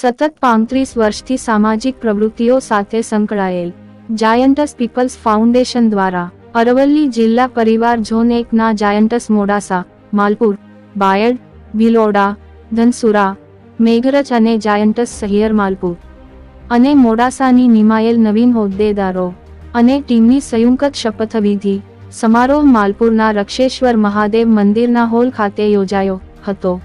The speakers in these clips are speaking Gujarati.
સતત પાંત્રીસ વર્ષથી સામાજિક પ્રવૃત્તિઓ સાથે સંકળાયેલ. જાયન્ટસ પીપલ્સ ફાઉન્ડેશન દ્વારા અરવલ્લી જિલ્લા પરિવાર ઝોન એકના જાયન્ટસ મોડાસા, માલપુર, બાયડ ભિલોડા ધનસુરા, મેઘરજ અને જાયન્ટસ સહિયર માલપુર અને મોડાસાની નિમાયેલ નવીન હોદ્દેદારો અને ટીમની સંયુક્ત શપથવિધિ સમારોહ માલપુરના રક્ષેશ્વર મહાદેવ મંદિરના હોલ ખાતે યોજાયો હતો.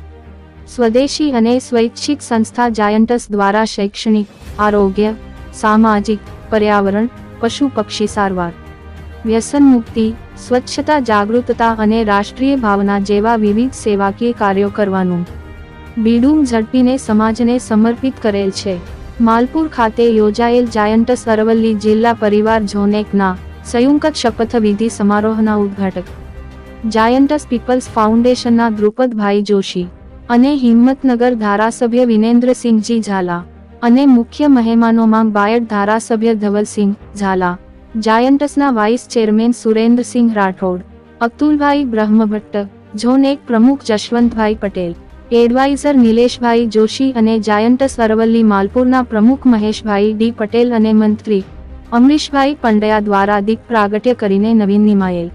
સ્વદેશી અને સ્વૈચ્છિક સંસ્થા જાયન્ટસ દ્વારા શૈક્ષણિક, આરોગ્ય, સામાજિક, પર્યાવરણ, પશુ પક્ષી સારવાર, વ્યસન મુક્તિ, સ્વચ્છતા, જાગૃતતા અને રાષ્ટ્રીય ભાવના જેવા વિવિધ સેવાકીય કાર્યો કરવાનું. બીડું ઝડપીને સમાજને સમર્પિત કરેલ છે. માલપુર ખાતે યોજાયેલ જાયન્ટસ અરવલ્લી જિલ્લા પરિવાર ઝોનેકના સંયુક્ત શપથવિધિ સમારોહના ઉદ્ઘાટક. જાયન્ટસ પીપલ્સ ફાઉન્ડેશનના દ્રુપદભાઈ જોશી અને હિંમતનગર ધારાસભ્ય વિનેન્દ્રસિંહજી ઝાલા અને મુખ્ય મહેમાનોમાં બાયડ ધારાસભ્ય Dhavalsinh Zala, જાયન્ટસના vice chairman Surendrasinh Rathod, Atulbhai Brahmbhatt, zone એક પ્રમુખ જશવંતભાઈ પટેલ, એડવાઇઝર નિલેશભાઈ જોશી અને જાયન્ટસ અરવલ્લી માલપુરના પ્રમુખ મહેશભાઈ ડી પટેલ અને મંત્રી અમરીશભાઈ પંડ્યા દ્વારા દીપ પ્રાગટ્ય કરીને નવીન નિમાયેલ.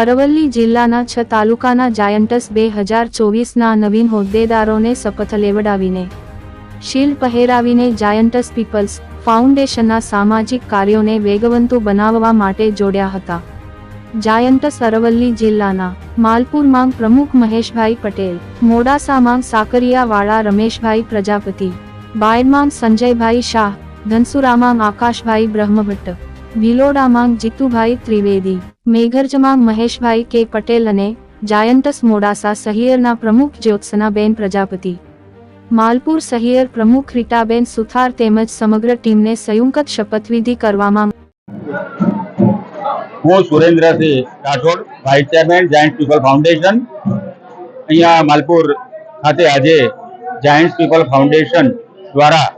અરવલ્લી જિલ્લાના છ તાલુકાના જાયન્ટસ બે હજાર ચોવીસના નવીન હોદ્દેદારોને શપથ લેવડાવીને શીલ પહેરાવીને જાયન્ટસ પીપલ્સ ફાઉન્ડેશનના સામાજિક કાર્યોને વેગવંતુ બનાવવા માટે જોડ્યા હતા. જાયન્ટસ અરવલ્લી જિલ્લાના માલપુર માંગ પ્રમુખ મહેશભાઈ પટેલ, મોડાસામાં સાકરિયાવાળા રમેશભાઈ પ્રજાપતિ બાયડ સંજયભાઈ શાહ, ધનસુરામાં આકાશભાઈ બ્રહ્મભટ્ટ વિલોડામાં જીતુભાઈ ત્રિવેદી, મેઘરજમાં મહેશભાઈ કે પટેલ અને જાયન્ટસ મોડાસા સહિયરના પ્રમુખ જ્યોત્સનાબેન પ્રજાપતિ. માલપુર સહિયર પ્રમુખ રીટાબેન સુથાર તેમજ સમગ્ર ટીમને સંયુક્ત શપથવિધિ કરવામાં હું Surendrasinh Rathod vice chairman giant people foundation અહીંયા માલપુર ખાતે આજે જાયન્ટ પીપલ ફાઉન્ડેશન દ્વારા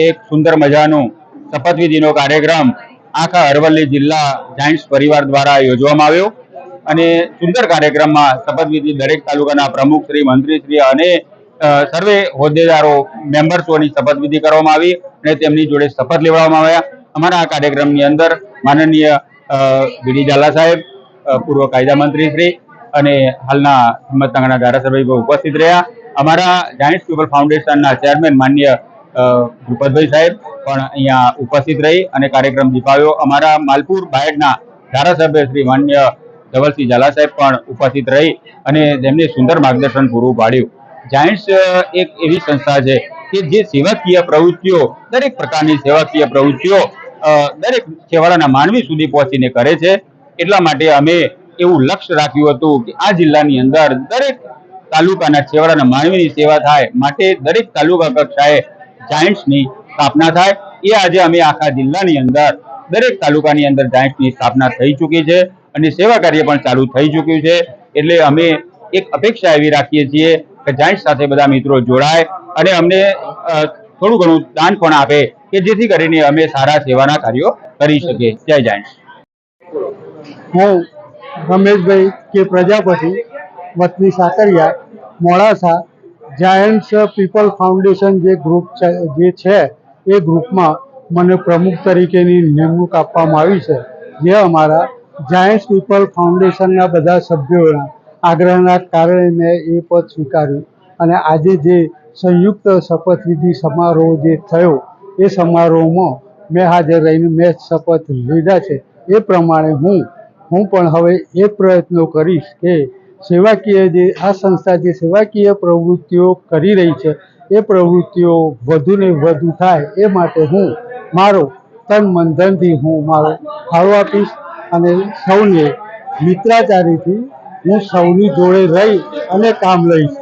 એક સુંદર મજાનું શપથવિધિનો કાર્યક્રમ આખા અરવલ્લી જિલ્લા જાયન્ટ્સ પરિવાર દ્વારા યોજવામાં આવ્યો અને સુંદર કાર્યક્રમમાં શપથવિધિ દરેક તાલુકાના પ્રમુખ શ્રી, મંત્રી શ્રી અને સર્વે હોદ્દેદારો મેમ્બર્સોની શપથવિધિ કરવામાં આવી અને તેમની જોડે શપથ લેવડાવવામાં આવ્યા. અમારા આ કાર્યક્રમની અંદર માનનીય વીડી ઝાલા સાહેબ પૂર્વ કાયદા મંત્રી શ્રી અને હાલના હિંમતનગરના ધારાસભ્ય ઉપસ્થિત રહ્યા. અમારા જાયન્ટ્સ પીપલ ફાઉન્ડેશનના ચેરમેન માન્ય ભૂપતભાઈ સાહેબ પણ અહીંયા ઉપસ્થિત રહી અને કાર્યક્રમ દીપાવ્યો અમારા માલપુર બાયડના ધારાસભ્ય શ્રી માન્ય ધવલસિંહ ઝાલા સાહેબ પણ ઉપસ્થિત રહી અને તેમને સુંદર માર્ગદર્શન પૂરું પાડ્યું. જાયન્ટ્સ એક એવી સંસ્થા છે કે જે સેવાકીય પ્રવૃત્તિઓ, દરેક પ્રકારની સેવાકીય પ્રવૃત્તિઓ દરેક છેવાડાના માનવી સુધી પહોંચીને કરે છે. એટલા માટે અમે એવું લક્ષ્ય રાખ્યું હતું કે આ જિલ્લાની અંદર દરેક તાલુકાના છેવાડાના માનવીની સેવા થાય. માટે દરેક તાલુકા કક્ષાએ જાયન્ટ્સની સ્થાપના થાય. એ આજે અમે આખા જિલ્લાની અંદર, દરેક તાલુકાની અંદર જાયન્ટ્સની સ્થાપના થઈ ચૂકી છે અને સેવા કાર્ય પણ ચાલુ થઈ ચૂક્યું છે. એટલે અમે એક અપેક્ષા એવી રાખીએ છીએ કે જાયન્ટ્સ સાથે બધા મિત્રો જોડાય અને અમને થોડું ઘણું દાન પણ આપે કે જેથી કરીને અમે સારા સેવાના કાર્યો કરી શકીએ. જય જાયન્ટ્સ હું રમેશભાઈ કે પ્રજાપતિ, વતની Sakariya, Modasa giants people foundation જે ગ્રુપ જે છે, એ ગ્રુપમાં મને પ્રમુખ તરીકેની નિમણૂક આપવામાં આવી છે. જે અમારા જાયન્ટ્સ પીપલ ફાઉન્ડેશનના બધા સભ્યોના આગ્રહના કારણે મેં એ પદ સ્વીકાર્યું. અને આજે જે સંયુક્ત શપથવિધિ સમારોહ જે થયો, એ સમારોહમાં મેં હાજર રહીને મેં શપથ લીધા છે. એ પ્રમાણે હું હું પણ હવે એ પ્રયત્નો કરીશ કે સેવાકીય જે, આ સંસ્થા જે સેવાકીય પ્રવૃત્તિઓ કરી રહી છે, એ પ્રવૃત્તિઓ વધુને વધુ થાય એ માટે હું મારો તન મન હું મારો ફાળો આપીશ અને સૌને મિત્રાચારીથી હું સૌની જોડે રહી અને કામ લઈશ.